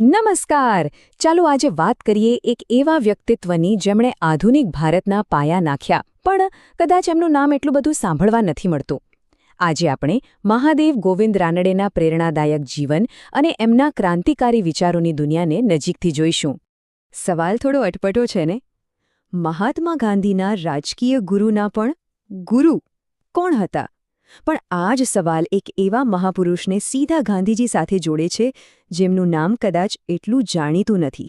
નમસ્કાર. ચાલો આજે વાત કરીએ એક એવા વ્યક્તિત્વની જેમણે આધુનિક ભારતના પાયા નાખ્યા, પણ કદાચ એમનું નામ એટલું બધું સાંભળવા નથી મળતું. આજે આપણે મહાદેવ ગોવિંદ રાનડેના પ્રેરણાદાયક જીવન અને એમના ક્રાંતિકારી વિચારોની દુનિયાને નજીકથી જોઈશું. સવાલ થોડો અટપટો છે ને? મહાત્મા ગાંધીના રાજકીય ગુરુના પણ ગુરુ કોણ હતા? પણ આ જ સવાલ એક એવા મહાપુરુષને સીધા ગાંધીજી સાથે જોડે છે, જેમનું નામ કદાચ એટલું જાણીતું નથી.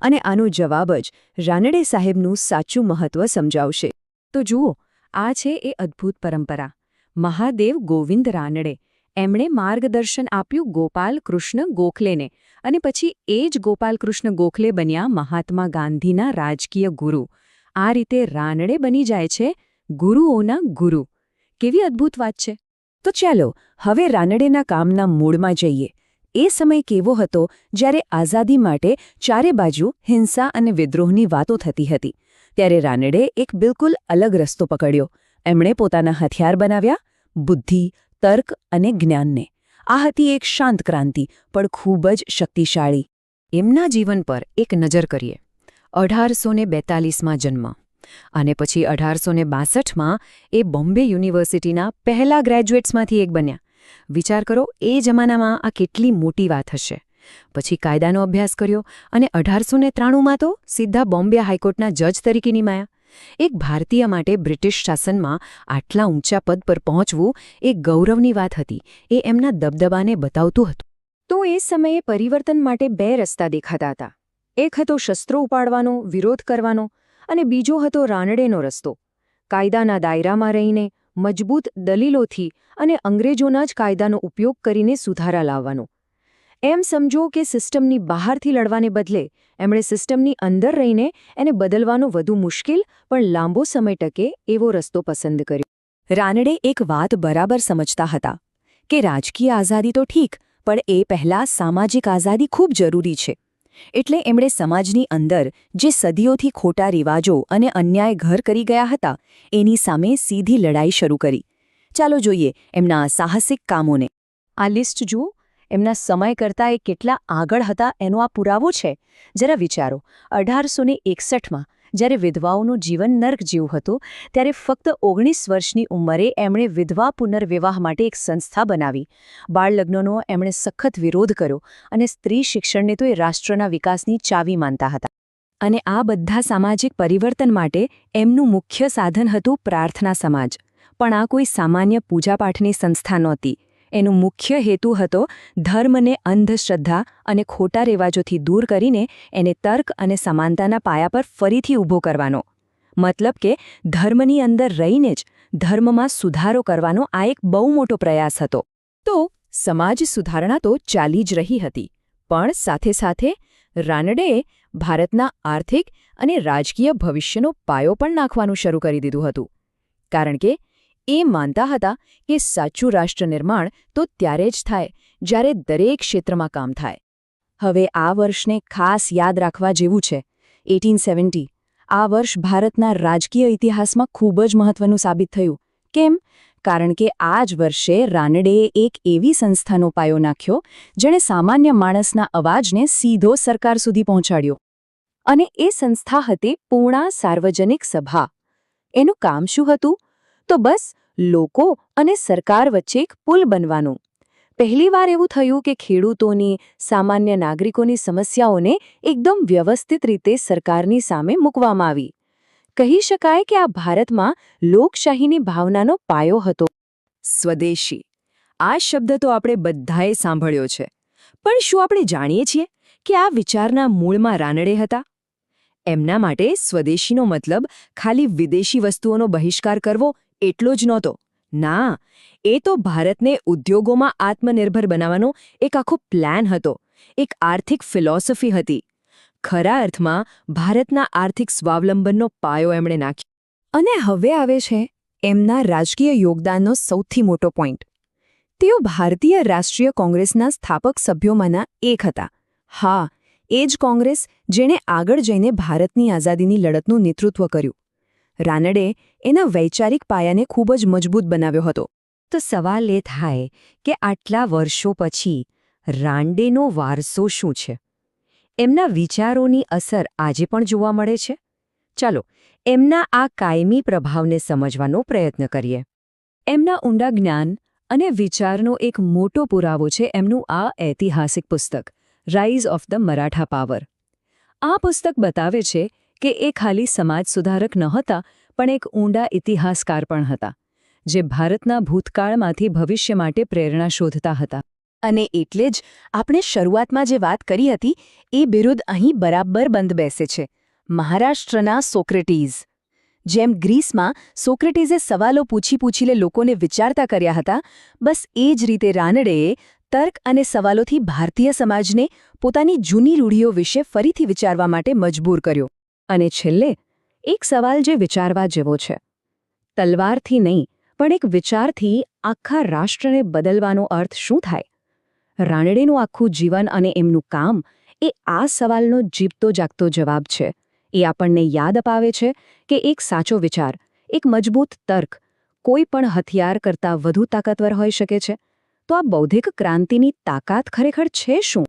અને આનો જવાબ જ રાનડે સાહેબનું સાચું મહત્વ સમજાવશે. તો જુઓ, આ છે એ અદ્ભુત પરંપરા. મહાદેવ ગોવિંદ રાનડે એમણે માર્ગદર્શન આપ્યું ગોપાલ કૃષ્ણ ગોખલેને અને પછી એ જ ગોપાલ કૃષ્ણ ગોખલે બન્યા મહાત્મા ગાંધીના રાજકીય ગુરુ. આ રીતે રાનડે બની જાય છે ગુરુઓના ગુરુ. કેવી અદ્ભુત વાત છે. તો ચાલો, હવે રાનડેના કામના મૂળમાં જઈએ. એ સમય કેવો હતો જ્યારે આઝાદી માટે ચારે બાજુ હિંસા અને વિદ્રોહની વાતો થતી હતી. ત્યારે રાનડે એક બિલકુલ અલગ રસ્તો પકડ્યો. એમણે પોતાના હથિયાર બનાવ્યા, બુદ્ધિ, તર્ક અને જ્ઞાનને. આ હતી એક શાંત ક્રાંતિ, પણ ખૂબ જ શક્તિશાળી. એમના જીવન પર એક નજર કરીએ. અઢારસો ને બેતાલીસમાં જન્મ. અને પછી અઢારસો ને બાસઠમાં એ બોમ્બે યુનિવર્સિટીના પહેલા ગ્રેજ્યુએટ્સમાંથી એક બન્યા. વિચાર કરો, એ જમાનામાં આ કેટલી મોટી વાત હશે. પછી કાયદાનો અભ્યાસ કર્યો અને અઢારસો ને ત્રાણુંમાં તો સીધા બોમ્બે હાઈકોર્ટના જજ તરીકે નિમાયા. એક ભારતીય માટે બ્રિટિશ શાસનમાં આટલા ઊંચા પદ પર પહોંચવું એ ગૌરવની વાત હતી. એ એમના દબદબાને બતાવતું હતું. તો એ સમયે પરિવર્તન માટે બે રસ્તા દેખાતા હતા. એક હતો શસ્ત્રો ઉપાડવાનો, વિરોધ કરવાનો અને બીજો હતો રાનડેનો રસ્તો. કાયદાના દાયરામાં રહીને, મજબૂત દલીલોથી અને અંગ્રેજોના જ કાયદાનો ઉપયોગ કરીને સુધારા લાવવાનો. એમ સમજો કે સિસ્ટમની બહારથી લડવાને બદલે, એમણે સિસ્ટમની અંદર રહીને એને બદલવાનો વધુ મુશ્કેલ, પણ લાંબો સમય ટકે એવો રસ્તો પસંદ કર્યો. રાનડે એક વાત બરાબર સમજતા હતા, કે રાજકીય આઝાદી તો ઠીક, પણ એ પહેલાં સામાજિક આઝાદી ખૂબ જરૂરી છે. એટલે એમણે સમાજની અંદર જે સદીઓથી ખોટા રિવાજો અને અન્યાય ઘર કરી ગયા હતા, એની સામે સીધી લડાઈ શરૂ કરી. ચાલો જોઈએ એમના સાહસિક કામોને. આ લિસ્ટ જુઓ. એમના સમય કરતાં એ કેટલા આગળ હતા એનો આ પુરાવો છે. જરા વિચારો. અઢારસો એકસઠમાં જ્યારે વિધવાઓનું જીવન નર્ક જેવું હતું, ત્યારે ફક્ત ઓગણીસ વર્ષની ઉંમરે એમણે વિધવા પુનર્વિવાહ માટે એક સંસ્થા બનાવી. બાળલગ્નનો એમણે સખત વિરોધ કર્યો અને સ્ત્રી શિક્ષણને તો એ રાષ્ટ્રના વિકાસની ચાવી માનતા હતા. અને આ બધા સામાજિક પરિવર્તન માટે એમનું મુખ્ય સાધન હતું પ્રાર્થના સમાજ. પણ આ કોઈ સામાન્ય પૂજાપાઠની સંસ્થા નહોતી. એનો મુખ્ય હેતુ હતો ધર્મને અંધશ્રદ્ધા અને ખોટા રેવાજોથી દૂર કરીને એને તર્ક અને સમાનતાના પાયા પર ફરીથી ઊભો કરવાનો. મતલબ કે ધર્મની અંદર રહીને જ ધર્મમાં સુધારો કરવાનો આ એક બહુ મોટો પ્રયાસ હતો. તો સમાજ સુધારણા તો ચાલી જ રહી હતી, પણ સાથે સાથે રાનડેએ ભારતના આર્થિક અને રાજકીય ભવિષ્યનો પાયો પણ નાખવાનું શરૂ કરી દીધું હતું. કારણ કે એ માનતા હતા કે સાચું રાષ્ટ્ર નિર્માણ તો ત્યારે જ થાય, જ્યારે દરેક ક્ષેત્રમાં કામ થાય. હવે આ વર્ષને ખાસ યાદ રાખવા જેવું છે. Eighteen seventy. આ વર્ષ ભારતના રાજકીય ઇતિહાસમાં ખૂબ જ મહત્વનું સાબિત થયું. કેમ? કારણ કે આ જ વર્ષે રાનડેએ એક એવી સંસ્થાનો પાયો નાખ્યો, જેણે સામાન્ય માણસના અવાજને સીધો સરકાર સુધી પહોંચાડ્યો. અને એ સંસ્થા હતી પૂર્ણા સાર્વજનિક સભા. એનું કામ શું હતું? તો બસ, લોકો અને સરકાર વચ્ચે એક પુલ બનવાનું. પહેલીવાર એવું થયું કે ખેડૂતોની, સામાન્ય નાગરિકોની સમસ્યાઓને એકદમ વ્યવસ્થિત રીતે સરકારની સામે મૂકવામાં આવી. કહી શકાય કે આ ભારતમાં લોકશાહીની ભાવનાનો પાયો હતો. સ્વદેશી. આ શબ્દ તો આપણે બધાએ સાંભળ્યો છે. પણ શું આપણે જાણીએ છીએ કે આ વિચારના મૂળમાં રાનડે હતા? એમના માટે સ્વદેશીનો મતલબ ખાલી વિદેશી વસ્તુઓનો બહિષ્કાર કરવો એટલો જ નહોતો. ના, એ તો ભારતને ઉદ્યોગોમાં આત્મનિર્ભર બનાવવાનો એક આખો પ્લાન હતો, એક આર્થિક ફિલોસોફી હતી. ખરા અર્થમાં, ભારતના આર્થિક સ્વાવલંબનનો પાયો એમણે નાખ્યો. અને હવે આવે છે એમના રાજકીય યોગદાનનો સૌથી મોટો પોઈન્ટ. તેઓ ભારતીય રાષ્ટ્રીય કોંગ્રેસના સ્થાપક સભ્યોમાંના એક હતા. હા, એ જ કોંગ્રેસ જેણે આગળ જઈને ભારતની આઝાદીની લડતનું નેતૃત્વ કર્યું. રાનડે એના વૈચારિક પાયાને ખૂબ જ મજબૂત બનાવ્યો હતો. તો સવાલ એ થાય કે આટલા વર્ષો પછી રાંડેનો વારસો શું છે? એમના વિચારોની અસર આજે પણ જોવા મળે છે? ચાલો, એમના આ કાયમી પ્રભાવને સમજવાનો પ્રયત્ન કરીએ. એમના ઊંડા જ્ઞાન અને વિચારનો એક મોટો પુરાવો છે એમનું આ ઐતિહાસિક પુસ્તક rise of the Maratha power આ પુસ્તક બતાવે છે કે એ ખાલી સમાજ સુધારક નહોતા, પણ એક ઊંડા ઇતિહાસકાર પણ હતા, જે ભારતના ભૂતકાળમાંથી ભવિષ્ય માટે પ્રેરણા શોધતા હતા. અને એટલે જ આપણે શરૂઆતમાં જે વાત કરી હતી, એ બિરુદ અહીં બરાબર બંધ બેસે છે. મહારાષ્ટ્રના સોક્રેટીઝ. જેમ ગ્રીસમાં સોક્રેટીઝે સવાલો પૂછી પૂછીને લોકોને વિચારતા કર્યા હતા, બસ એ જ રીતે રાનડેએ તર્ક અને સવાલોથી ભારતીય સમાજને પોતાની જૂની રૂઢિઓ વિશે ફરીથી વિચારવા માટે મજબૂર કર્યો. અને છેલ્લે, એક સવાલ જે વિચારવા જેવો છે. તલવારથી નહીં, પણ એક વિચારથી આખા રાષ્ટ્રને બદલવાનો અર્થ શું થાય? રાણડેનું આખું જીવન અને એમનું કામ એ આ સવાલનો જીવતો જાગતો જવાબ છે. એ આપણને યાદ અપાવે છે કે એક સાચો વિચાર, એક મજબૂત તર્ક, કોઈ પણ હથિયાર કરતાં વધુ તાકાતવર હોઈ શકે છે. તો આ બૌદ્ધિક ક્રાંતિની તાકાત ખરેખર છે શું?